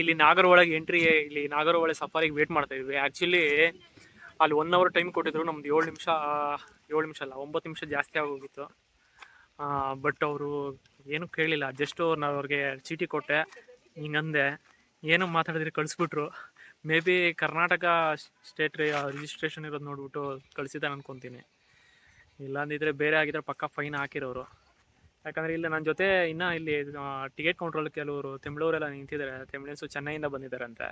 ಇಲ್ಲಿ ನಾಗರಹೊಳಗೆ ಎಂಟ್ರಿ ಇಲ್ಲಿ ನಾಗರಹೊಳೆ ಸಫಾರಿಗೆ ವೇಟ್ ಮಾಡ್ತಾ ಇದ್ವಿ. ಆ್ಯಕ್ಚುಲಿ ಅಲ್ಲಿ ಒನ್ ಅವರ್ ಟೈಮ್ ಕೊಟ್ಟಿದ್ರು, ನಮ್ದು ಏಳು ನಿಮಿಷ ಏಳು ನಿಮಿಷ ಅಲ್ಲ, ಒಂಬತ್ತು ನಿಮಿಷ ಜಾಸ್ತಿ ಆಗೋಗಿತ್ತು. ಬಟ್ ಅವರು ಏನೂ ಕೇಳಲಿಲ್ಲ ಜಸ್ಟ್ ನಾನು ಅವ್ರಿಗೆ ಚೀಟಿ ಕೊಟ್ಟೆ ಹಿಂಗಂದೆ ಏನು ಮಾತಾಡಿದ್ರೆ ಕಳಿಸ್ಬಿಟ್ರು. Maybe Karnataka state registration ಇರೋದು ನೋಡ್ಬಿಟ್ಟು ಕಳಿಸಿದ್ದಾನೆ ಅನ್ಕೊತೀನಿ. ಇಲ್ಲಾಂದಿದ್ರೆ ಬೇರೆ ಆಗಿದ್ರೆ ಪಕ್ಕ ಫೈನ್ ಹಾಕಿರೋರು. ಯಾಕಂದರೆ ಇಲ್ಲಿ ನನ್ನ ಜೊತೆ ಇನ್ನ ಇಲ್ಲಿ ಟಿಕೆಟ್ ಕೌಂಟ್ರಲ್ಲಿ ಕೆಲವರು ತೆಂಬ್ಳೂರೆಲ್ಲ ನಿಂತಿದ್ದಾರೆ ತೆಂಬ್ಳನ್ಸು ಚೆನ್ನೈಯಿಂದ ಬಂದಿದ್ದಾರಂತೆ.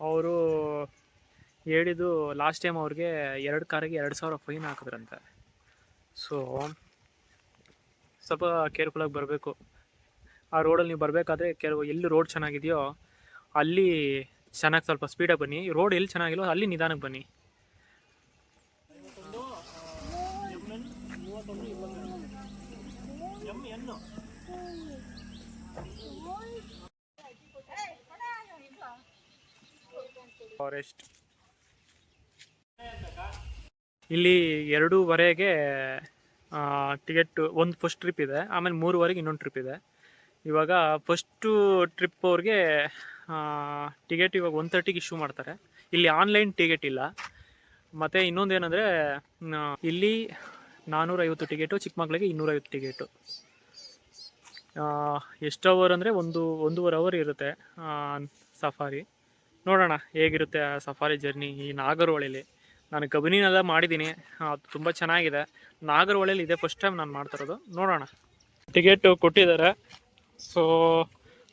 ಅವರು ಹೇಳಿದ್ದು ಲಾಸ್ಟ್ ಟೈಮ್ ಅವ್ರಿಗೆ ಎರಡು ಕಾರಿಗೆ ಎರಡು ಸಾವಿರ ಫೈನ್ ಹಾಕಿದ್ರಂತೆ. ಸೊ ಸ್ವಲ್ಪ ಕೇರ್ಫುಲ್ಲಾಗಿ ಬರಬೇಕು. ಆ ರೋಡಲ್ಲಿ ನೀವು ಬರಬೇಕಾದ್ರೆ ಕೆಲವು, ಎಲ್ಲಿ ರೋಡ್ ಚೆನ್ನಾಗಿದೆಯೋ ಅಲ್ಲಿ ಚೆನ್ನಾಗಿ ಸ್ವಲ್ಪ ಸ್ಪೀಡಾಗಿ ಬನ್ನಿ. ರೋಡ್ ಎಲ್ಲಿ ಚೆನ್ನಾಗಿಲ್ಲೋ ಅಲ್ಲಿ ನಿಧಾನಕ್ಕೆ ಬನ್ನಿ. ಫಾರೆಸ್ಟ್ ಇಲ್ಲಿ ಎರಡೂವರೆಗೆ ಟಿಕೆಟ್ ಒಂದು ಫಸ್ಟ್ ಟ್ರಿಪ್ ಇದೆ, ಆಮೇಲೆ ಮೂರುವರೆಗೆ ಇನ್ನೊಂದು ಟ್ರಿಪ್ ಇದೆ. ಇವಾಗ ಫಸ್ಟು ಟ್ರಿಪ್ ಅವ್ರಿಗೆ ಟಿಕೆಟ್ ಇವಾಗ ಒನ್ ತರ್ಟಿಗೆ ಇಶ್ಯೂ ಮಾಡ್ತಾರೆ. ಇಲ್ಲಿ ಆನ್ಲೈನ್ ಟಿಕೆಟ್ ಇಲ್ಲ. ಮತ್ತು ಇನ್ನೊಂದು ಏನಂದರೆ ಇಲ್ಲಿ ನಾನ್ನೂರೈವತ್ತು ಟಿಕೆಟು ಚಿಕ್ಕಮಕ್ಳಿಗೆ ಇನ್ನೂರೈವತ್ತು ಟಿಕೆಟು ಎಷ್ಟು ಅವರ್ ಅಂದರೆ ಒಂದು, ಒಂದೂವರೆ ಅವರ್ ಇರುತ್ತೆ ಸಫಾರಿ ನೋಡೋಣ ಹೇಗಿರುತ್ತೆ ಆ ಸಫಾರಿ ಜರ್ನಿ ಈ ನಾಗರಹೊಳೆಯಲ್ಲಿ ನಾನು ಕಬಿನಿನೆಲ್ಲ ಮಾಡಿದ್ದೀನಿ ಅದು ತುಂಬ ಚೆನ್ನಾಗಿದೆ. ನಾಗರಹೊಳೆಯಲ್ಲಿ ಇದೆ ಫಸ್ಟ್ ಟೈಮ್ ನಾನು ಮಾಡ್ತಿರೋದು ನೋಡೋಣ. ಟಿಕೆಟ್ ಕೊಟ್ಟಿದ್ದಾರೆ. ಸೊ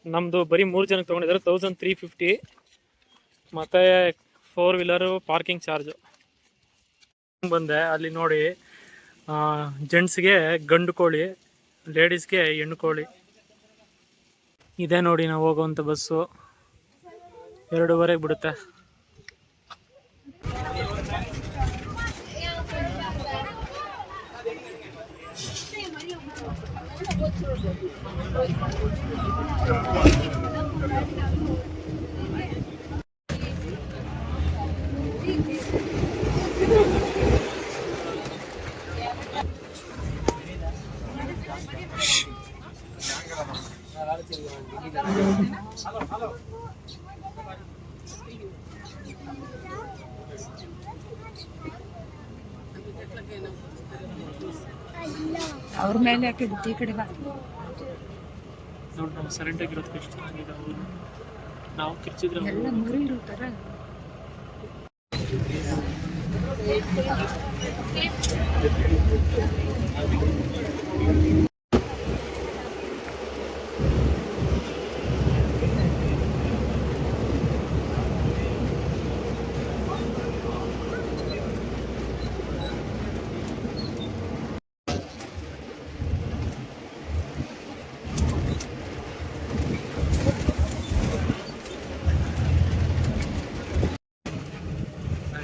ನಮ್ಮದು ಬರೀ ಮೂರು ಜನಕ್ಕೆ ತೊಗೊಂಡಿದ್ದಾರೆ ತೌಸಂಡ್ ತ್ರೀ ಫಿಫ್ಟಿ ಮತ್ತು ಫೋರ್ ವೀಲರು ಪಾರ್ಕಿಂಗ್ ಚಾರ್ಜು ಬಂದೆ, ಅಲ್ಲಿ ನೋಡಿ ಜೆಂಟ್ಸ್ಗೆ ಗಂಡು ಕೋಳಿ. ಲೇಡೀಸ್ಗೆ ಹೆಣ್ಣು ಕೋಳಿ. ಇದೆ ನೋಡಿ ನಾವು ಹೋಗುವಂಥ ಬಸ್ಸು ಎರಡೂವರೆಗೆ ಬಿಡುತ್ತೆ. ಅವ್ರ ಮೇಲೆ ಯಾಕೆ ಈ ಕಡೆ ನೋಡಿ ನಮ್ಮ ಸರೆಂಟ್ ಆಗಿರೋದಕ್ಕೆ ಎಷ್ಟು ಚೆನ್ನಾಗಿದೆ ಅವರು. ನಾವು ಕಿರ್ಚಿದ್ರೆ ಎಲ್ಲ ಮುರಿ ಇರೋ ಥರ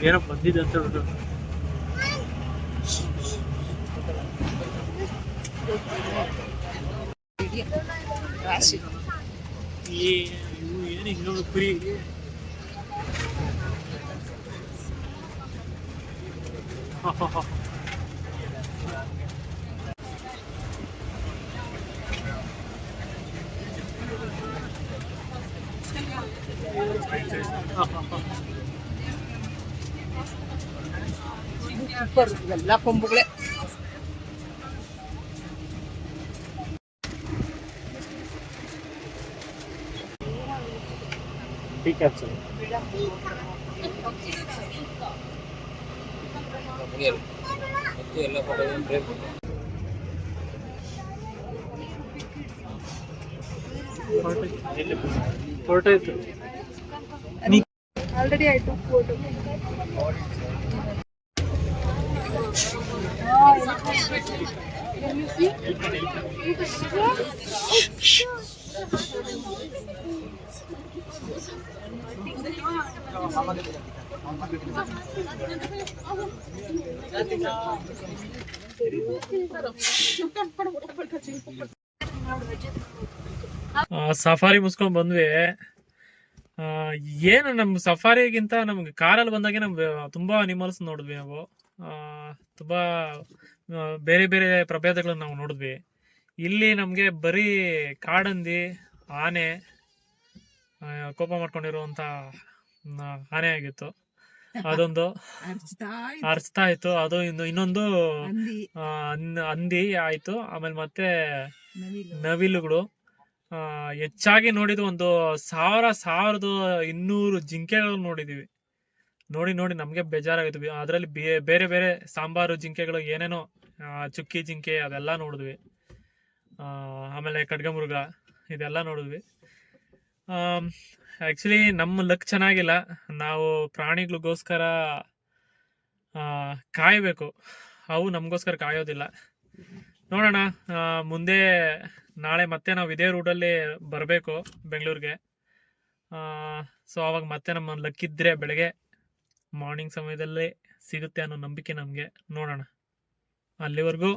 ಏನೋ ಬಂದಿದೆ ಅಂತ ಹೇಳ್ಬಿಟ್ಟು ರಾಶಿ ಈ ಇವು ಏನು ಇನ್ನೊಂದು ಕುರಿ ಸೂಪರ್ ಎಲ್ಲ ಕೊಂಬುಗಳೇ ಟೀ ಕ್ಯಾಪ್ಸಲ್ ಹೊರಟಾಯ್ತು ಆಲ್ರೆಡಿ ಆಯ್ತು ಫೋಟೋ ಸಫಾರಿ ಮುಸ್ಕೊಂಡ್ ಬಂದ್ವಿ. ಏನು ನಮ್ಮ ಸಫಾರಿಗಿಂತ ನಮ್ಗೆ ಕಾರಲ್ಲಿ ಬಂದಾಗೆ ನಮ್ಗೆ ತುಂಬಾ ಅನಿಮಲ್ಸ್ ನೋಡಿದ್ವಿ ನಾವು. ತುಂಬಾ ಬೇರೆ ಬೇರೆ ಪ್ರಭೇದಗಳನ್ನ ನಾವು ನೋಡಿದ್ವಿ. ಇಲ್ಲಿ ನಮ್ಗೆ ಬರೀ ಕಾಡಂದಿ ಆನೆ ಕೋಪ ಮಾಡ್ಕೊಂಡಿರುವಂತ ಆನೆ ಆಗಿತ್ತು. ಅದೊಂದು ಅರ್ಚ್ತಾ ಇತ್ತು. ಅದು ಇನ್ನು ಇನ್ನೊಂದು ಅಂದಿ ಆ, ಹನ್- ಹಂದಿ ಆಯ್ತು. ಆಮೇಲೆ ಮತ್ತೆ ನವಿಲುಗಳು. ಆ, ಹೆಚ್ಚಾಗಿ ನೋಡಿದ ಒಂದು ಸಾವಿರ ಸಾವಿರದ ಇನ್ನೂರು ಜಿಂಕೆಗಳು ನೋಡಿದೀವಿ. ನೋಡಿ ನೋಡಿ ನಮಗೆ ಬೇಜಾರಾಗಿದ್ವಿ. ಅದರಲ್ಲಿ ಬೇರೆ ಬೇರೆ ಸಾಂಬಾರು ಜಿಂಕೆಗಳು ಏನೇನೋ ಚುಕ್ಕಿ ಜಿಂಕೆ ಅದೆಲ್ಲ ನೋಡಿದ್ವಿ. ಆಮೇಲೆ ಖಡ್ಗಮೃಗ ಇದೆಲ್ಲ ನೋಡಿದ್ವಿ. ಆ್ಯಕ್ಚುಲಿ ನಮ್ಮ ಲಕ್ ಚೆನ್ನಾಗಿಲ್ಲ. ನಾವು ಪ್ರಾಣಿಗಳಿಗೋಸ್ಕರ ಕಾಯಬೇಕು. ಅವು ನಮಗೋಸ್ಕರ ಕಾಯೋದಿಲ್ಲ. ನೋಡೋಣ ಮುಂದೆ ನಾಳೆ ಮತ್ತೆ ನಾವು ಇದೇ ರೂಟಲ್ಲಿ ಬರಬೇಕು ಬೆಂಗಳೂರಿಗೆ. ಸೊ ಅವಾಗ ಮತ್ತೆ ನಮ್ಮ ಲಕ್ಕಿದ್ರೆ ಬೆಳಗ್ಗೆ ಮಾರ್ನಿಂಗ್ ಸಮಯದಲ್ಲೇ ಸಿಗುತ್ತೆ ಅನ್ನೋ ನಂಬಿಕೆ ನಮಗೆ. ನೋಡೋಣ. ಅಲ್ಲಿವರೆಗೂ